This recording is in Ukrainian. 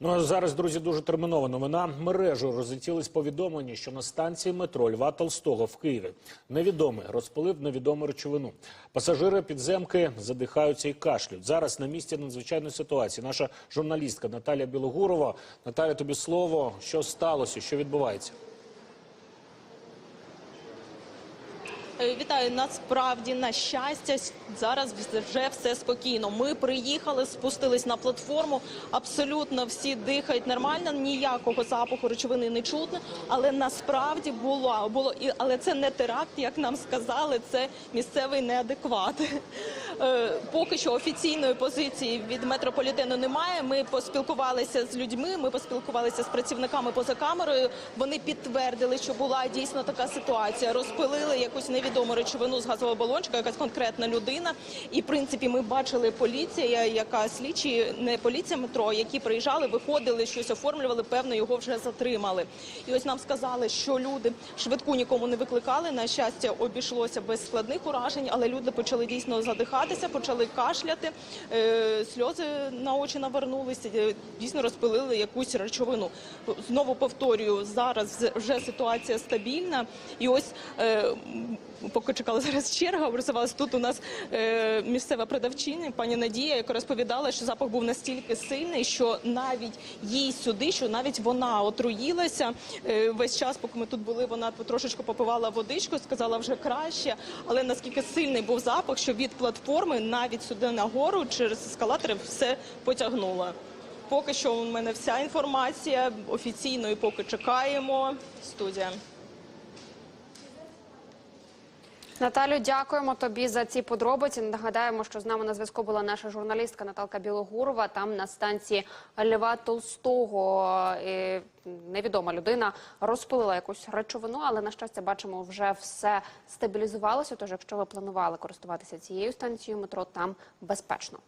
Ну а зараз, друзі, дуже термінова новина. Мережу розлетілись повідомлення, що на станції метро Льва Толстого в Києві невідомий розпилив невідому речовину. Пасажири підземки задихаються і кашлють. Зараз на місці надзвичайної ситуації. Наша журналістка Наталія Білогурова. Наталя, тобі слово. Що сталося? Що відбувається? Е, Вітаю, насправді на щастя, зараз вже все спокійно. Ми приїхали, спустились на платформу. Абсолютно всі дихають нормально, ніякого запаху речовини не чутно. Але насправді було було але це не теракт, як нам сказали. Це місцевий неадекват. Е, Поки що офіційної позиції від метрополітену немає. Ми поспілкувалися з людьми. Ми поспілкувалися з працівниками поза камерою. Вони підтвердили, що була дійсно така ситуація. Розпилили якусь невідому речовину з газового балончика, якась конкретна людина. І в принципі, ми бачили поліція, яка слідчі, не поліція метро, які приїжджали, виходили, щось оформлювали. Певно, його вже затримали. І ось нам сказали, що люди швидку нікому не викликали. На щастя, обійшлося без складних уражень, але люди почали дійсно задихатися, почали кашляти, е, сльози на очі навернулися. е, Дійсно розпилили якусь речовину. Знову повторюю, зараз вже ситуація стабільна, і ось. Поки чекала зараз черга, образувалась тут у нас е, місцева продавчиня, пані Надія, яка розповідала, що запах був настільки сильний, що навіть їй сюди, що навіть вона отруїлася. Е, весь час, поки ми тут були, вона потрошечку попивала водичку, сказала вже краще. Але наскільки сильний був запах, що від платформи навіть сюди нагору через ескалатори все потягнуло. Поки що у мене вся інформація офіційно і поки чекаємо. Студія. Наталю, дякуємо тобі за ці подробиці. Нагадаємо, що з нами на зв'язку була наша журналістка Наталка Білогурова. Там на станції Льва Толстого е, невідома людина розпилила якусь речовину, але на щастя бачимо, вже все стабілізувалося. Тож, якщо ви планували користуватися цією станцією метро, там безпечно.